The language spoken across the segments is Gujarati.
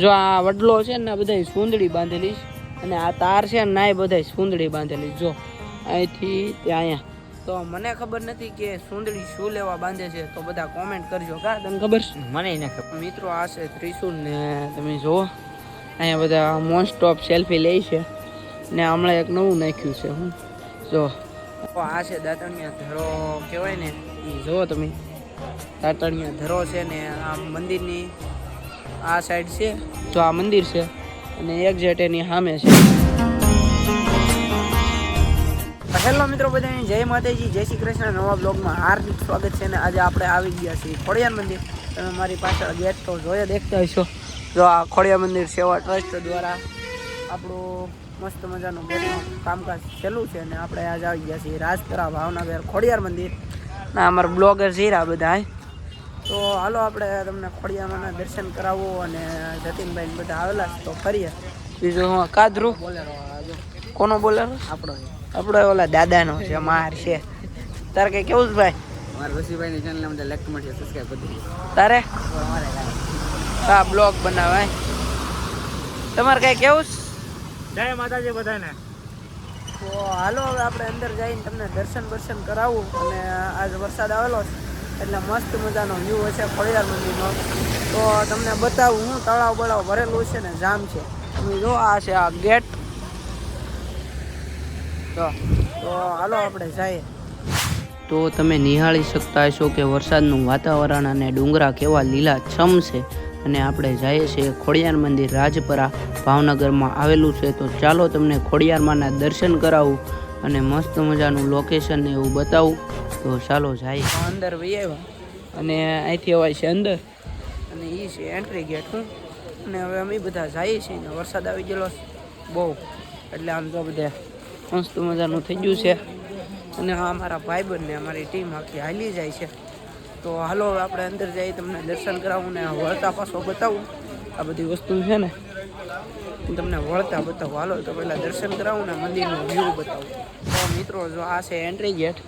જો આ વડલો છે ને બધા સુંદડી બાંધેલી અને આ તાર છે ને નાય બધા સુંદડી બાંધેલી જો અહીંથી ત્યાં અહીંયા તો મને ખબર નથી કે સુંદડી શું લેવા બાંધે છે તો બધા કોમેન્ટ કરજો કા? તને ખબર છે? મને એને ખબર. મિત્રો આ છે ત્રિશુલ ને તમે જુઓ. અહીંયા બધા મોસ્ટ ઓફ સેલ્ફી લે છે. ને હમણાં એક નવું નાખ્યું છે હું. જો. આ છે દાતણિયા ધરો કહેવાય ને? એ જુઓ તમે. દાતણિયા ધરો છે ને આ મંદિરની આ સાઈડ છે તો આ મંદિર છે, અને એક્ઝેટ એની સામે છે. હેલો મિત્રો બધાને, જય માતાજી, જય શ્રી કૃષ્ણ. નવા બ્લોગમાં હાર્દિક સ્વાગત છે ને આજે આપણે આવી ગયા છીએ ખોડિયાર મંદિર. તમે મારી પાછળ ગેટ તો જોયા, દેખતા હશો. જો આ ખોડિયાર મંદિર સેવા ટ્રસ્ટ દ્વારા આપણું મસ્ત મજાનું ગેટનું કામકાજ છેલ્લું છે અને આપણે આજે આવી ગયા છીએ રાજપરા ભાવનગર ખોડિયાર મંદિર. ના, અમારા બ્લોગર જીરા બધા તો હાલો આપણે તમને ખોડિયામાંના દર્શન કરાવવું અને જતીનભાઈ ને બધા આવેલા તો ફરીએ. બીજું હું કાદરું? કોનો બોલે આપણો આપણો ઓલા દાદાનો છે માર છે. તારે કઈ કેવું છે ભાઈ? મારા વસીભાઈ ની ચેનલ અમને લાઈક કમેન્ટ સબસ્ક્રાઇબ કરી તારે? હા બ્લોગ બનાવાય તમારે કઈ કેવું છે? જય માતાજી બધાને. તો હાલો હવે આપણે અંદર જઈને તમને દર્શન દર્શન કરાવવું અને આજ વરસાદ આવેલો છે. એટલે મસ્ત મજાનો વ્યૂ હશે ખોડિયાર મંદિરનો. તો તમને બતાવું, હું તળાવ બળાવ ભરેલું છે ને, જામ છે. તમે જો, આ છે આ ગેટ તો તો હાલો આપણે જઈએ. તો તમે નિહાળી શકતા હશો કે વરસાદનું વાતાવરણ અને ડુંગરા કેવા લીલા છમ છે. અને આપણે જઈએ છીએ ખોડિયાર મંદિર રાજપરા ભાવનગરમાં આવેલું છે. તો ચાલો તમને ખોડિયારમાંના દર્શન કરાવું. અને મસ્ત મજાનું લોકેશન ને એવું બતાવું. તો ચાલો જાય. અંદર વહી આવ્યા. અને અહીંથી અવાય છે અંદર. અને એ છે એન્ટ્રી ગેટ હું. અને હવે અમે બધા જઈએ છીએ ને, વરસાદ આવી ગયેલો બહુ. એટલે આમ તો બધા મસ્ત મજાનું થઈ ગયું છે. અને આ અમારા ભાઈબંધ ને અમારી ટીમ આખી હાલી જાય છે. તો હાલો આપણે અંદર જઈએ, તમને દર્શન કરાવું ને વળતા પાછો બતાવું. આ બધી વસ્તુ છે ને. હું તમને વળતા બતાવું. હાલો, તો પહેલાં દર્શન કરાવું ને મંદિરનો વ્યૂ બતાવું. તો મિત્રો, જો આ છે એન્ટ્રી ગેટ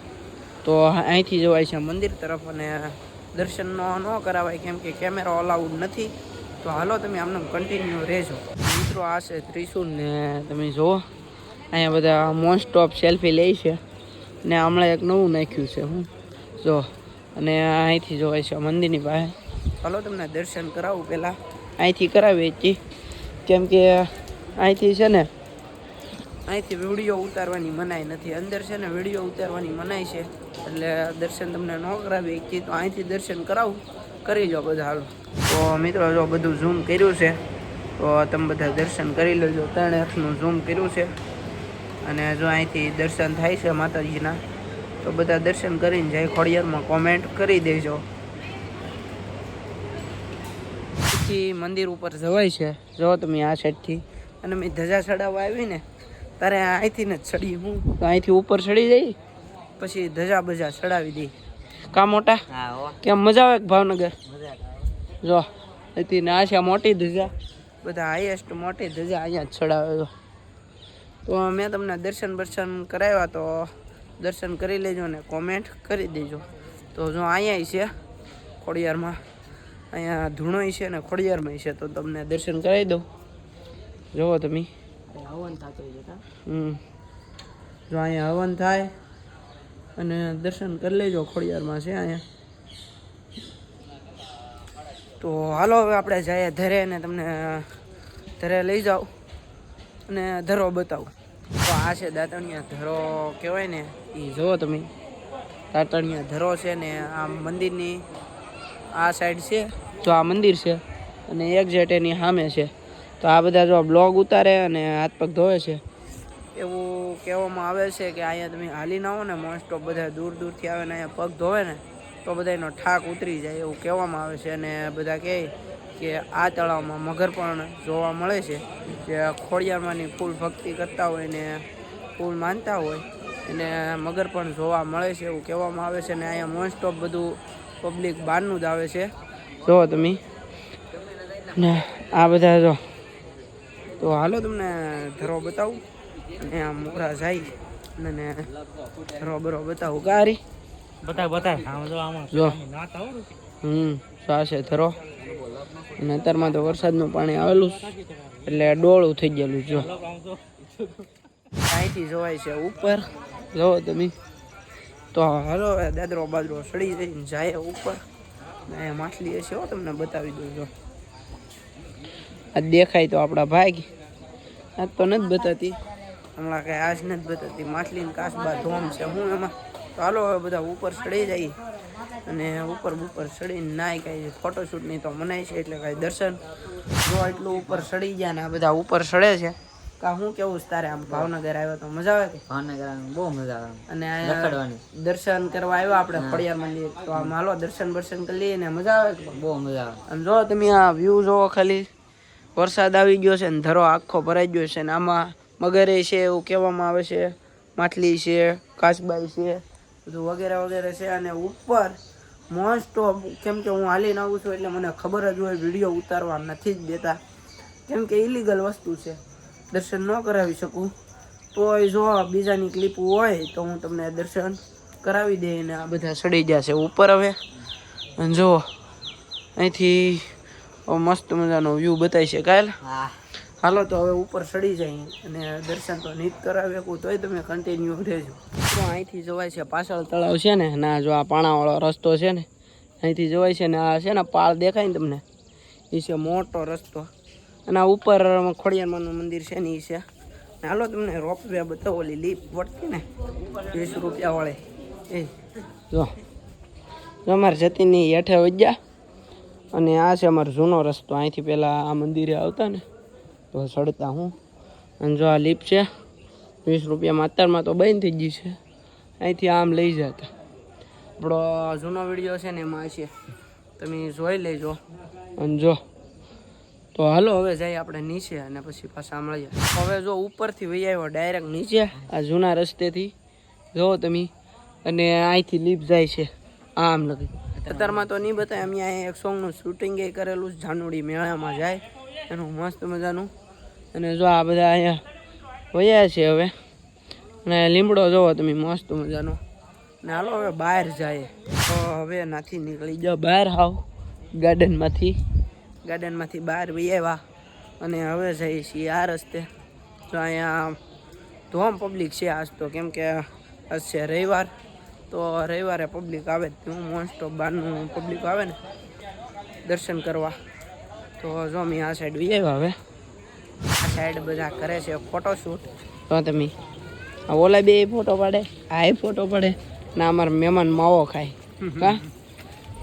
તો અહીંથી જવાય છે મંદિર તરફ અને દર્શન ન કરાવાય કેમ કે કેમેરા અલાઉડ નથી. તો હાલો, તમે આમને કન્ટિન્યુ રહેજો. મિત્રો, આ છે ત્રિશુલ ને તમે જુઓ. અહીંયા બધા મોસ્ટ ઓફ સેલ્ફી લે છે. ને હમણાં એક નવું નાખ્યું છે હું. જો, અને અહીંથી જોવાય છે મંદિરની પાસે ચાલો તમને દર્શન કરાવું પહેલાં. અહીંથી કરાવીએ છીએ કેમ કે અહીંથી છે ને, અહીંથી વીડિયો ઉતારવાની મનાઈ નથી. અંદર છે ને વીડિયો ઉતારવાની મનાઈ છે. એટલે દર્શન તમને ન કરાવી શકીએ તો અહીંથી દર્શન કરાવું, કરી લો બધા હાલો. તો મિત્રો, જો બધું ઝૂમ કર્યું છે, તો તમે બધા દર્શન કરી લેજો. ત્રણ એક્સનું ઝૂમ કર્યું છે. અને જો અહીંથી દર્શન થાય છે માતાજીના, તો બધા દર્શન કરીને જાય ખોડિયારમાં કોમેન્ટ કરી દેજો. પછી મંદિર ઉપર જવાય છે. જો તમે આ સાઈડથી અને મેં ધજા ચડાવવા આવીને તારે અહીંથી ને જ ચડી હું. તો અહીંથી ઉપર ચડી જઈ પછી ધજા બજા ચડાવી દઈ. કા મોટા? કેમ મજા આવે ભાવનગર? જો અહીંથી ને આ છે મોટી ધજા. બધા હાઈએસ્ટ મોટી ધજા અહીંયા જ ચડાવે છે તો મેં તમને દર્શન બર્શન કરાવ્યા તો દર્શન કરી લેજો ને કોમેન્ટ કરી દેજો. તો જો અહીંયા છે ખોડિયારમાં. અહીંયા ધૂણોય છે ને ખોડિયારમાં છે તો તમને દર્શન કરાવી દઉં. જુઓ તમે. હવન થતો હમ. જો અહીંયા હવન થાય અને દર્શન કરી લેજો ખોડિયારમાં છે અહીંયા. તો હાલો હવે આપણે જઈએ ધરે ને તમને ધરે લઈ જાઓ અને ધરો બતાવું. તો આ છે દાંતણિયા ધરો કહેવાય ને એ જુઓ તમે. દાંતણિયા ધરો છે ને આ મંદિરની આ સાઈડ છે, જો આ મંદિર છે અને એક્ઝેટ એની સામે છે. તો આ બધા જો બ્લોગ ઉતારે અને હાથ પગ ધોવે છે. એવું કહેવામાં આવે છે કે અહીંયા તમે હાલી ના ને મોસ્ટ ઓફ બધા દૂર દૂરથી આવે ને અહીંયા પગ ધોવે ને, તો બધા એનો ઠાક ઉતરી જાય એવું કહેવામાં આવે છે. અને બધા કહે કે આ તળાવમાં મગર પણ જોવા મળે છે, જે ખોડિયારમાંની ફૂલ ભક્તિ કરતા હોય ને ફૂલ માનતા હોય, એને મગર પણ જોવા મળે છે એવું કહેવામાં આવે છે. ને અહીંયા મોસ્ટ ઓફ બધું પબ્લિક બહારનું જ આવે છે. જો તમે. ને આ બધા જો. તો હાલો તમને ધરો બતાવું. ને આ મોરા જાય. અને ધરો બરો બતાવું. કારી બતા બતા જો આમાં જો. નાતા હો હમ છે ધરો. અને અત્યારમાં તો વરસાદનું પાણી આવેલું એટલે ડોળું થઈ ગયેલું જો. અહીંથી જોવાય છે ઉપર. જોવો તમે. તો હાલો, હવે દાદરો બાદરો સડી જઈને જાય ઉપર. ને માછલી હશે, હો, તમને બતાવી દઉં જો. આ દેખાય તો આપણા ભાઈ. આજ તો નથી બતાતી. હમણાં કઈ આજ નથી બતાતી. માછલી ને કાચબા ધોમ છે. હું એમાં, તો હાલો, હવે બધા ઉપર ચડી જાય. અને ઉપર ઉપર ચડીને નાય કાંઈ ફોટોશૂટ નહીં તો મનાય છે, એટલે કાંઈ દર્શન. જો એટલું ઉપર ચડી ગયા ને આ બધા ઉપર ચડે છે. કા હું કેવું છે તારે આમ ભાવનગર આવ્યો તો મજા આવે કે? ભાવનગર બહુ મજા આવે અને આ રખડવાની. દર્શન કરવા આવ્યો આપણે ખોડિયાર મંદિર. તો આમ હાલો દર્શન બર્શન કરી લઈએ ને મજા આવે કે? બહુ મજા આવે. અને જો તમે આ વ્યૂ જોવો ખાલી વરસાદ આવી ગયો છે ને ધરો આખો ભરાઈ ગયો છે ને આમાં મગરે છે એવું કહેવામાં આવે છે માછલી છે કાચબાઈ છે બધું વગેરે વગેરે છે અને ઉપર મોસ્ટ ઓફ કેમ કે હું હાલીને આવું છું એટલે મને ખબર જ હોય વીડિયો ઉતારવા નથી જ દેતા. કેમ કે ઇલીગલ વસ્તુ છે. દર્શન ન કરાવી શકું. તોય જો બીજાની ક્લિપ હોય તો હું તમને દર્શન કરાવી દે અને આ બધા સડી જશે ઉપર હવે. અને જુઓ અહીંથી મસ્ત મજાનો વ્યૂ બતાવી છે કાલ. હાલો તો હવે ઉપર સડી જાય અને દર્શન તો નીત કરાવી શકું તોય તમે કન્ટિન્યુ રહેજો. તો અહીંથી જોવાય છે પાછળ તળાવ છે ને ના જો આ પાણાવાળો રસ્તો છે ને અહીંથી જોવાય છે ને આ છે ને પાળ દેખાય ને તમને? એ છે મોટો રસ્તો. અને આ ઉપર ખોડિયારમાંનું મંદિર છે, ને એ છે. ને હાલો તમને રોપ વે બતાવો, ઓલી લીપ વળતી ને, વીસ રૂપિયા વાળે. એ. જો. જો અમારે જતીની હેઠે વજ્યા અને આ છે અમારો જૂનો રસ્તો, અહીંથી પહેલાં આ મંદિરે આવતા ને, તો સડતા હું. અને જો આ લીપ છે, વીસ રૂપિયામાં અત્યારમાં તો બંધ થઈ ગઈ છે. અહીંથી આમ લઈ જતા. આપણો જૂનો વીડિયો છે ને એમાં છે તમે જોઈ લેજો. અને જો. તો હાલો, હવે જઈએ આપણે નીચે અને પછી પાછા મળીએ હવે જો ઉપરથી વહી આવ્યો ડાયરેક્ટ નીચે, આ જૂના રસ્તેથી. જુઓ તમે, અને અહીંથી લીપ જાય છે, આમ લગી. અત્યારમાં તો નહીં બતાય, અમે અહીંયા એક સોંગનું શૂટિંગ એ કરેલું જાનુડી મેળામાં જાય. એનું મસ્ત મજાનું. અને જો આ બધા અહીંયા વયા છે હવે. અને લીમડો જુઓ તમે, મસ્ત મજાનો. ને હાલો, હવે બહાર જાય તો હવે નાથી નીકળી જાઓ, બહાર આવ ગાર્ડનમાંથી ગાર્ડનમાંથી બહાર આવ્યા અને હવે જઈએ છીએ આ રસ્તે. તો અહીંયા ધોમ પબ્લિક છે આજ તો કેમ કે આજ છે રવિવાર. તો રવિવારે પબ્લિક આવે જ હું મોસ્ટ ઓફ બહારનું પબ્લિક આવે ને દર્શન કરવા. તો જો અમે આ સાઈડ આવ્યા હવે. આ સાઈડ બધા કરે છે ફોટોશૂટ તો તમે ઓલા બે ફોટો પાડે આ એ ફોટો પાડે ના અમારા મહેમાન માવો ખાય. કા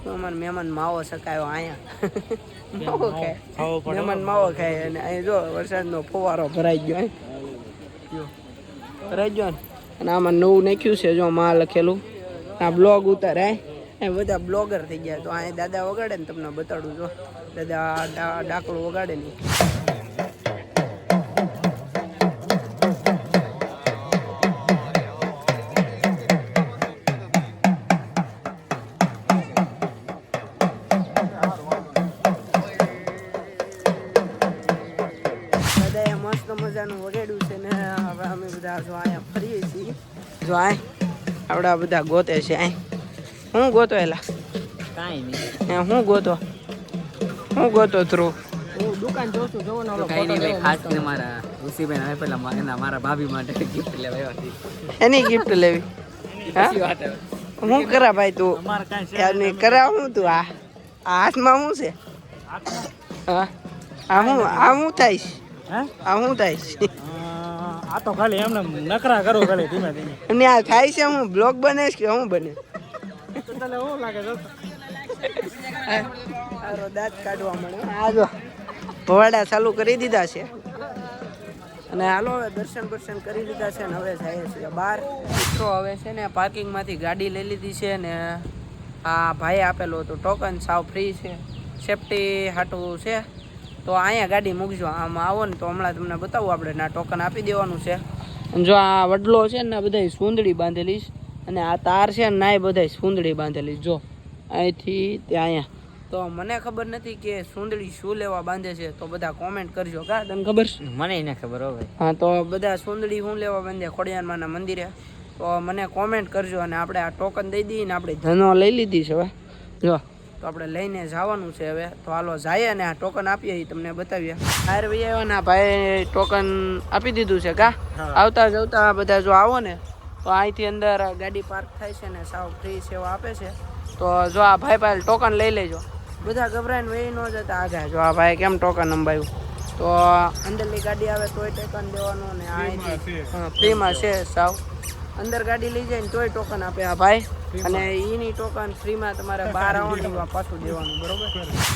તો અમારા મહેમાન માવો સકાયો અહીંયા. માવો ખાય. મહેમાન માવો ખાય અને અહીં જો વરસાદનો ફુવારો ભરાઈ ગયો ભરાઈ ગયો ને. અને આમાં નવું નાખ્યું છે જો માં લખેલું. આ બ્લોગ ઉતારે એ બધા બ્લોગર થઈ ગયા. તો અહીંયા દાદા વગાડે ને તમને બતાડું જો. દાદા ડાકડું વગાડે ને. મજાનું વગેડ્યું છે ને હવે અમે બધા જો અહીંયા ફરીએ છીએ. જો આય આપણા બધા ગોતે છે આય. હું ગોતો એલા? કાંઈ નહીં. એ હું ગોતો? હું ગોતો થ્રુ હું દુકાન જોઉં છું જોવો ને કાંઈ નહીં ભાઈ ખાસ કરીને મારા ઋષિભાઈ હવે પેલા એના મારા ભાભી માટે ગિફ્ટ લેવા એની ગિફ્ટ લેવી? હા? આવે. હું કરા ભાઈ તું? કરા હું તું આ. આ હાથમાં શું છે? હા? આ હું આ હું થાઈશ. હે? આ હું છે? આ તો ખાલી એમને નકરા કરો ખાલી ધીમે ધીમે. અને આ થાય છે હું બ્લોગ બને કે હું બને? તને શું લાગે છે? આરો દાંત કાઢવા મળ્યો આ જો ભવાડા ચાલુ કરી દીધા છે. અને હાલો હવે દર્શન દર્શન કરી દીધા છે ને હવે જાય છે બહાર. મિત્રો હવે છે ને પાર્કિંગમાંથી ગાડી લઈ લીધી છે ને આ ભાઈ આપેલું હતું ટોકન સાવ ફ્રી છે. સેફટી હાટું છે. તો અહીંયા ગાડી મૂકજો આમાં આવો ને તો હમણાં તમને બતાવું આપણે ના ટોકન આપી દેવાનું છે. અને જો આ વડલો છે ને બધા સુંદડી બાંધેલી છે. અને આ તાર છે ને નાય બધા સુંદડી બાંધેલી જો અહીંથી ત્યાં અહીંયા. તો મને ખબર નથી કે સુંદડી શું લેવા બાંધે છે તો બધા કોમેન્ટ કરજો કા? તને ખબર છે? મને એને ખબર હવે હા તો બધા સુંદડી શું લેવા બાંધે? ખોડિયારમાંના મંદિરે. તો મને કોમેન્ટ કરજો અને આપણે આ ટોકન દઈ દઈએ ને આપણે ધનો લઈ લીધી છે હવે જો તો આપણે લઈને જવાનું છે હવે. તો હાલો જાય ને આ ટોકન આપીએ એ તમને બતાવીએ. બહાર ભાઈ આવ્યો ને ભાઈ ટોકન આપી દીધું છે કા? આવતા જવતા બધા જો આવો ને તો અહીંથી અંદર ગાડી પાર્ક થાય છે ને સાવ ફ્રી સેવા આપે છે. તો જો આ ભાઈ પાસે ટોકન લઈ લેજો. બધા ગભરાઈને વહી ન જતા આગા જો આ ભાઈ કેમ ટોકન અંબાયું તો અંદરની ગાડી આવે તોય ટોકન દેવાનું ને અહીંથી. ફ્રીમાં છે સાવ. અંદર ગાડી લઈ જાય ને તોય ટોકન આપે આ ભાઈ. અને એની ટોકન ફ્રીમાં તમારે બહાર આવવાનું પાછું દેવાનું બરોબર?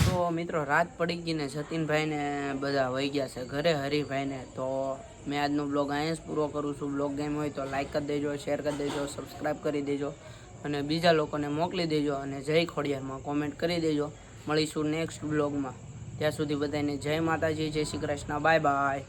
તો મિત્રો રાત પડી ગઈ ને જતીનભાઈ ને બધા વહી ગયા છે ઘરે હરિભાઈને. તો મેં આજનો બ્લોગ અહીંયા જ પૂરો કરું છું. બ્લોગ ગેમ હોય તો લાઇક કરી દેજો શેર કરી દેજો સબસ્ક્રાઈબ કરી દેજો. અને બીજા લોકોને મોકલી દેજો અને જય ખોડિયારમાં કોમેન્ટ કરી દેજો. મળીશું નેક્સ્ટ બ્લોગમાં ત્યાં સુધી બધાને જય માતાજી જય શ્રી કૃષ્ણ. Bye bye